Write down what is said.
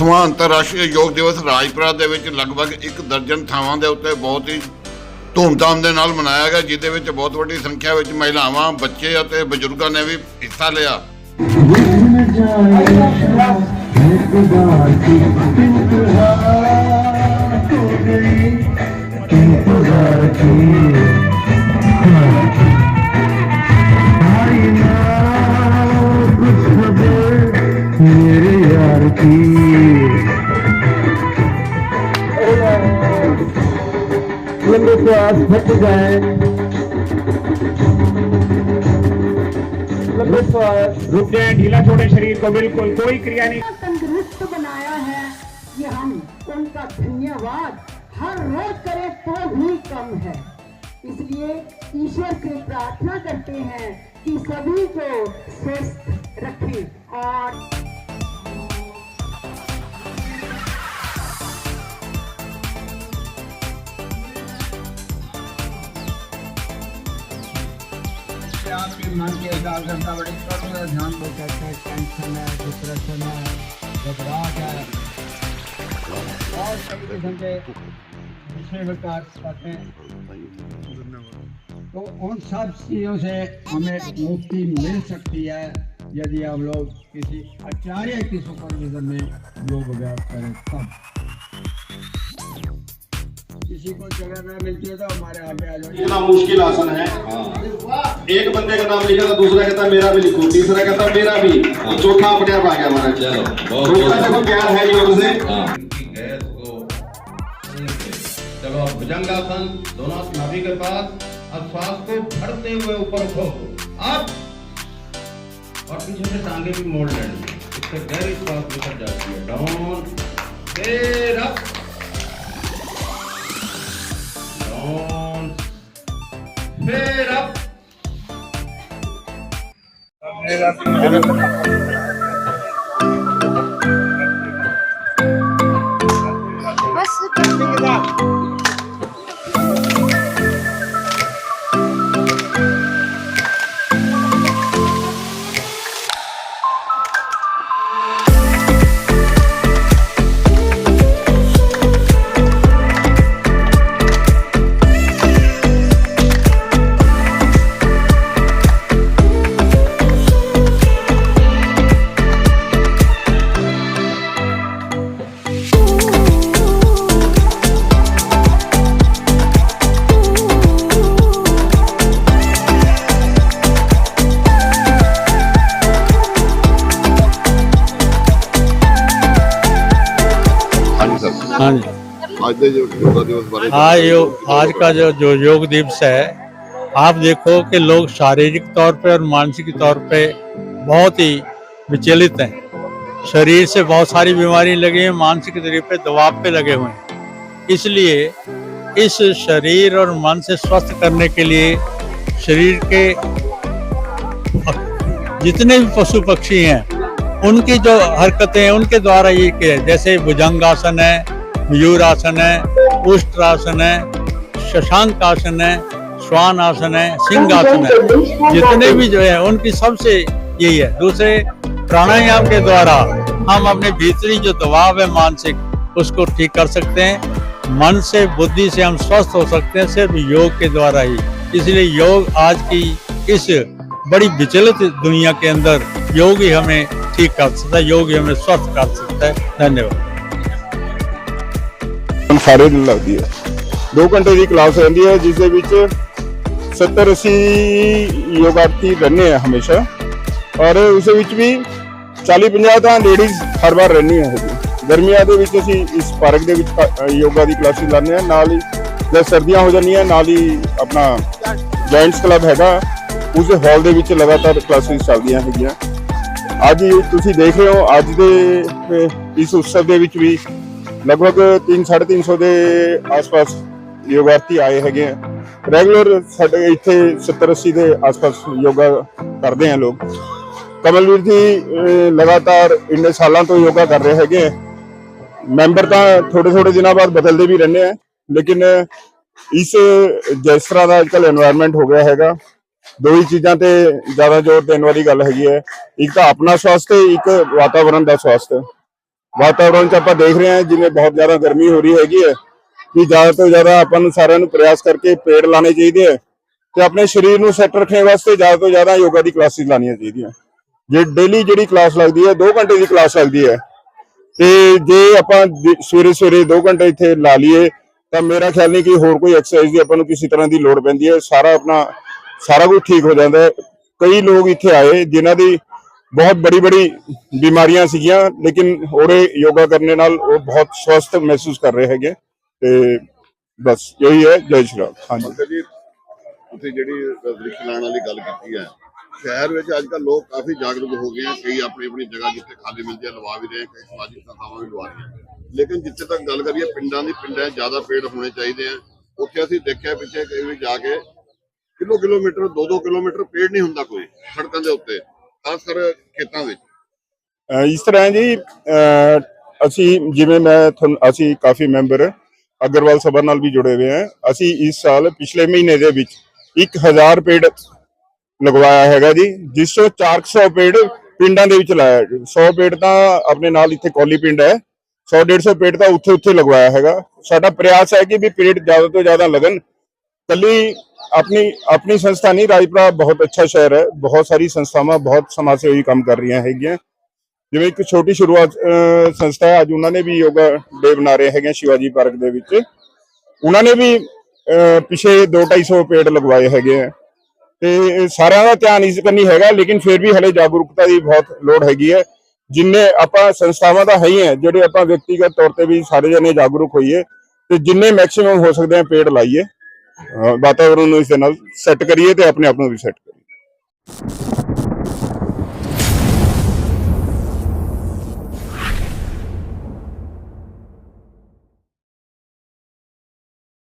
10ਵਾਂ ਅੰਤਰਰਾਸ਼ਟਰੀ ਯੋਗ ਦਿਵਸ ਰਾਜਪੁਰਾ ਦੇ ਵਿੱਚ ਲਗਭਗ ਇੱਕ ਦਰਜਨ ਥਾਵਾਂ ਦੇ ਉੱਤੇ ਬਹੁਤ ਹੀ ਧੂਮਧਾਮ ਦੇ ਨਾਲ ਮਨਾਇਆ ਗਿਆ ਜਿਸ ਦੇ ਵਿੱਚ ਬਹੁਤ ਵੱਡੀ ਸੰਖਿਆ ਵਿੱਚ ਮਹਿਲਾਵਾਂ, ਬੱਚੇ ਅਤੇ ਬਜ਼ੁਰਗਾਂ ਨੇ ਵੀ ਹਿੱਸਾ ਲਿਆ। श्वास फट जाए रुक ढीला छोड़े शरीर को, बिल्कुल, कोई क्रिया नहीं। तंदुरुस्त बनाया है ये हम, उनका धन्यवाद हर रोज करें तो भी कम है। इसलिए ईश्वर से प्रार्थना करते हैं कि सभी को स्वस्थ रखें और मन ध्यान कहते हैं टेंशन है डिप्रेशन है घबराहट है। और किस्म के दूसरे प्रकार करते हैं तो उन सब चीज़ों से हमें मुक्ति मिल सकती है, यदि हम लोग किसी आचार्य की सुपरविजन में योग अभ्यास करें, तब। किसी को जगह न मिलती है तो हमारे आगे आ जाओ। इतना मुश्किल आसन है। एक बंदे का नाम लिखा था दूसरा कहता मेरा भी लिखो। तीसरा कहता मेरा भी। चौथा अपने आप आ गया हमारा। चलो देखो ज्ञान है योग से हाँ। उनकी चलो अब भुजंगासन दोनों नाभि के पास। श्वास को भरते हुए ऊपर उठो। अब और पीछे से टांगे भी मोड़ लेनी। इससे गहरी श्वास निकल जाती है। डाउन फिर up on. Up. Head up. हाँ जी। आज जो हाँ आज का जो जो योग दिवस है आप देखो कि लोग शारीरिक तौर पे और मानसिक तौर पे बहुत ही विचलित हैं। शरीर से बहुत सारी बीमारी लगी है मानसिक तरीके पे दबाव पे लगे हुए हैं। इसलिए इस शरीर और मन से स्वस्थ करने के लिए शरीर के जितने भी पशु पक्षी हैं उनकी जो हरकतें हैं उनके द्वारा ये किया जैसे भुजंगासन है मयूर आसन है उष्ट्रासन है शशांक आसन है श्वान आसन है सिंह आसन है जितने भी जो है, उनकी सबसे यही है। दूसरे, प्राणायाम के द्वारा हम अपने भीतरी जो दबाव है मानसिक, उसको ठीक कर सकते हैं। मन से, बुद्धि से हम स्वस्थ हो सकते हैं, सिर्फ़ योग के द्वारा ही। इसलिए योग आज की इस बड़ी विचलित दुनिया के अंदर, योग ही हमें ठीक कर सकता है, योग ही हमें स्वस्थ कर सकता है। धन्यवाद। ਸਾਰੇ ਦਿਨ ਲੱਗਦੀ ਹੈ। 2 ਘੰਟੇ ਦੀ ਕਲਾਸ ਰਹਿੰਦੀ ਹੈ, ਜਿਸ ਦੇ ਵਿੱਚ 70 80 ਯੋਗਾਰਥੀ ਰਹਿੰਦੇ ਆ ਹਮੇਸ਼ਾ। ਔਰ ਉਸ ਵਿੱਚ ਵੀ 40 50 ਤਾਂ ਲੇਡੀਜ਼ ਹਰ ਵਾਰ ਰਹਿੰਦੀਆਂ ਹੈਗੀਆਂ ਗਰਮੀਆਂ ਦੇ ਵਿੱਚ ਅਸੀਂ ਇਸ ਪਾਰਕ ਦੇ ਵਿੱਚ ਯੋਗਾ ਦੀ ਕਲਾਸਿਸ ਲਾਉਂਦੇ ਆ ਨਾਲ ਹੀ ਜਦ ਸਰਦੀਆਂ ਹੋ ਜਾਂਦੀਆਂ, ਨਾਲ ਹੀ ਆਪਣਾ ਜਾਇੰਟਸ ਕਲੱਬ ਹੈਗਾ। ਉਸ ਹਾਲ ਦੇ ਵਿੱਚ ਲਗਾਤਾਰ ਕਲਾਸਿਸ ਚੱਲਦੀਆਂ ਹੈਗੀਆਂ। ਅੱਜ ਤੁਸੀਂ ਦੇਖ ਰਹੇ ਹੋ, ਅੱਜ ਦੇ ਇਸ ਉਤਸਵ ਦੇ ਵਿੱਚ ਵੀ ਲਗਭਗ 3 350 ਦੇ ਆਸ-ਪਾਸ ਯੋਗਾਰਥੀ ਆਏ ਹੈਗੇ ਆ। ਰੈਗੂਲਰ ਸਾਡੇ ਇੱਥੇ 70 80 ਦੇ ਆਸ-ਪਾਸ ਯੋਗਾ ਕਰਦੇ ਆ ਲੋਕ। ਕਮਲਵੀਰ ਜੀ ਲਗਾਤਾਰ ਇੰਨੇ ਸਾਲਾਂ ਤੋਂ ਯੋਗਾ ਕਰ ਰਹੇ ਹੈਗੇ ਆ। ਮੈਂਬਰ ਤਾਂ ਥੋੜੇ ਥੋੜੇ ਦਿਨਾਂ ਬਾਅਦ ਬਦਲਦੇ ਵੀ ਰਹਿੰਦੇ ਆ, ਲੇਕਿਨ ਇਸ, ਜਿਸ ਤਰ੍ਹਾਂ ਦਾ ਅੱਜਕੱਲ এনवायरमेंट ਹੋ ਗਿਆ ਹੈਗਾ, ਦੋ ਹੀ ਚੀਜ਼ਾਂ ਤੇ ਜ਼ਿਆਦਾ ਜ਼ੋਰ ਦੇਣ ਵਾਲੀ ਗੱਲ ਹੈਗੀ ਹੈ। ਇੱਕ ਤਾਂ ਆਪਣਾ ਸਵਾਸਥ ਇੱਕ ਵਾਤਾਵਰਣ ਦਾ ਸਵਾਸਥ। ਵਾਤਾਵਰਣ 'ਚ ਆਪਾਂ ਦੇਖ ਰਹੇ ਹਾਂ ਜਿਵੇਂ ਬਹੁਤ ਜ਼ਿਆਦਾ ਗਰਮੀ ਹੋ ਰਹੀ ਹੈਗੀ ਹੈ ਕਿ ਜ਼ਿਆਦਾ ਤੋਂ ਜ਼ਿਆਦਾ ਆਪਾਂ ਨੂੰ ਸਾਰਿਆਂ ਨੂੰ ਪ੍ਰਯਾਸ ਕਰਕੇ ਪੇੜ ਲਾਣੇ ਚਾਹੀਦੇ ਹੈ ਤੇ ਆਪਣੇ ਸਰੀਰ ਨੂੰ ਸੈੱਟ ਰੱਖਣ ਵਾਸਤੇ ਜ਼ਿਆਦਾ ਤੋਂ ਜ਼ਿਆਦਾ ਯੋਗਾ ਦੀ ਕਲਾਸਿਸ ਲਾਣੀਆਂ ਚਾਹੀਦੀਆਂ। ਜੇ ਡੇਲੀ ਜਿਹੜੀ ਕਲਾਸ ਲੱਗਦੀ ਹੈ 2 ਘੰਟੇ ਦੀ ਕਲਾਸ ਲੱਗਦੀ ਹੈ, ਤੇ ਜੇ ਆਪਾਂ ਸਵੇਰੇ ਸਵੇਰੇ 2 ਘੰਟੇ ਇੱਥੇ ਲਾ ਲਈਏ, ਤਾਂ ਮੇਰਾ ਖਿਆਲ ਨਹੀਂ ਕਿ ਹੋਰ ਕੋਈ ਐਕਸਰਸਾਈਜ਼ ਦੀ ਆਪਾਂ ਨੂੰ ਕਿਸੇ ਤਰ੍ਹਾਂ ਦੀ ਲੋੜ ਪੈਂਦੀ ਹੈ। ਸਾਰਾ ਆਪਣਾ, ਸਾਰਾ ਕੁਝ ਠੀਕ ਹੋ ਜਾਂਦਾ ਹੈ। ਕਈ ਲੋਕ ਇੱਥੇ ਆਏ ਜਿਨ੍ਹਾਂ ਦੀ ਬਹੁਤ ਬੜੀ ਬੜੀ ਬਿਮਾਰੀਆਂ ਸੀਗੀਆਂ, ਲੇਕਿਨ ਉਹਦੇ ਯੋਗਾ ਕਰਨ ਨਾਲ ਉਹ ਬਹੁਤ ਸਵਸਥ ਮਹਿਸੂਸ ਕਰ ਰਹੇ ਹੈਗੇ ਤੇ ਬਸ ਯਹੀ ਹੈ, ਜੈ ਸ਼੍ਰੀ ਰਾਮ। ਹਾਂਜੀ। ਜੀ, ਤੁਸੀਂ ਜਿਹੜੀ ਦ੍ਰਿਸ਼ ਲਾਉਣ ਵਾਲੀ ਗੱਲ ਕੀਤੀ ਹੈ, ਸ਼ਹਿਰ ਵਿੱਚ ਅੱਜ ਕੱਲ੍ਹ ਲੋਕ ਕਾਫੀ ਜਾਗਰੂਕ ਹੋ ਗਏ ਆ, ਕਈ ਆਪਣੀ ਆਪਣੀ ਜਗ੍ਹਾ ਜਿੱਥੇ ਖਾਲੀ ਮਿਲਦੀ ਹੈ ਲਵਾ ਵੀ ਰਹੇ ਕਈ ਸਮਾਜਿਕ ਸੰਸਥਾਵਾਂ ਵੀ ਲਵਾ ਰਹੀਆਂ। ਲੇਕਿਨ ਜਿੱਥੇ ਤੱਕ ਗੱਲ ਕਰੀਏ, ਪਿੰਡਾਂ ਦੀ ਪਿੰਡਾਂ 'ਚ ਜ਼ਿਆਦਾ ਪੇੜ ਹੋਣੇ ਚਾਹੀਦੇ ਆ। ਉੱਥੇ ਅਸੀਂ ਦੇਖਿਆ ਪਿੱਛੇ ਕਈ ਵੀ ਜਾ ਕੇ ਕਿਲੋ ਕਿਲੋਮੀਟਰ 2-2 ਕਿਲੋਮੀਟਰ ਪੇੜ ਨਹੀਂ ਹੁੰਦਾ ਕੋਈ, ਸੜਕਾਂ ਦੇ ਉੱਤੇ। ਖਾਸ ਕਰ ਖੇਤਾਂ ਵਿੱਚ। ਅਹ ਇਸ ਤਰ੍ਹਾਂ ਹੈ ਜੀ, ਅਹ ਅਸੀਂ ਜਿਵੇਂ ਮੈਂ ਤੁਹਾਨੂੰ, ਅਸੀਂ ਕਾਫੀ ਮੈਂਬਰ ਅਗਰਵਾਲ ਸਭਾ ਨਾਲ ਵੀ ਜੁੜੇ ਹੋਏ ਹਾਂ। ਅਸੀਂ ਇਸ ਸਾਲ ਪਿਛਲੇ ਮਹੀਨੇ ਦੇ ਵਿੱਚ 1000 ਪੇੜ ਲਗਵਾਇਆ ਹੈਗਾ ਜੀ, ਜਿਸ ਤੋਂ 400 ਪੇੜ ਪਿੰਡਾਂ ਦੇ ਵਿੱਚ ਲਾਇਆ 100 ਪੇੜ ਤਾਂ ਆਪਣੇ ਨਾਲ ਇੱਥੇ ਕੌਲੀ ਪਿੰਡ ਹੈ। 100 150 ਪੇੜ ਤਾਂ ਉੱਥੇ ਉੱਥੇ ਲਗਵਾਇਆ ਹੈਗਾ। ਸਾਡਾ ਪ੍ਰਯਾਸ ਹੈ ਕਿ ਵੀ ਪੇੜ ਜ਼ਿਆਦਾ ਤੋਂ ਜ਼ਿਆਦਾ ਲਗਨ ਕੱਲੀ ਆਪਣੀ ਆਪਣੀ ਸੰਸਥਾ ਨਹੀਂ ਰਾਜਪੁਰਾ ਬਹੁਤ ਅੱਛਾ ਸ਼ਹਿਰ ਹੈ ਬਹੁਤ ਸਾਰੀ ਸੰਸਥਾਵਾਂ ਬਹੁਤ ਸਮਾਜ ਸੇਵੀ ਕੰਮ ਕਰ ਰਹੀਆਂ ਹੈਗੀਆਂ ਜਿਵੇਂ ਇੱਕ ਛੋਟੀ ਸ਼ੁਰੂਆਤ ਸੰਸਥਾ ਹੈ ਅੱਜ ਉਹਨਾਂ ਨੇ ਵੀ ਯੋਗਾ ਡੇ ਬਣਾ ਰਹੇ ਹੈਗੇ ਆ ਸ਼ਿਵਾਜੀ ਪਾਰਕ ਦੇ ਵਿੱਚ ਉਹਨਾਂ ਨੇ ਵੀ ਅਹ, ਪਿਛੇ 2-250 ਪੇੜ ਲਗਵਾਏ ਹੈਗੇ ਆ ਤੇ ਸਾਰਿਆਂ ਦਾ ਧਿਆਨ ਇਸ ਕਰਨੀ ਹੈਗਾ ਲੇਕਿਨ ਫਿਰ ਵੀ ਹਲੇ ਜਾਗਰੂਕਤਾ ਦੀ ਬਹੁਤ ਲੋੜ ਹੈਗੀ ਹੈ ਜਿੰਨੇ ਆਪਾਂ ਸੰਸਥਾਵਾਂ ਦਾ ਹੈ ਹੀ ਹੈ ਜਿਹੜੇ ਆਪਾਂ ਵਿਅਕਤੀਗਤ ਤੌਰ ਤੇ ਵੀ ਸਾਰੇ ਜਣੇ ਜਾਗਰੂਕ ਹੋਈਏ ਤੇ ਜਿੰਨੇ ਮੈਕਸਿਮਮ ਹੋ ਸਕਦੇ ਆ ਪੇੜ ਲਾਈਏ ਵਾਤਾਵਰਣ ਨੂੰ ਇਸ ਦੇ ਨਾਲ ਸੈੱਟ ਕਰੀਏ ਤੇ ਆਪਣੇ ਆਪ ਨੂੰ ਵੀ ਸੈੱਟ ਕਰੀਏ।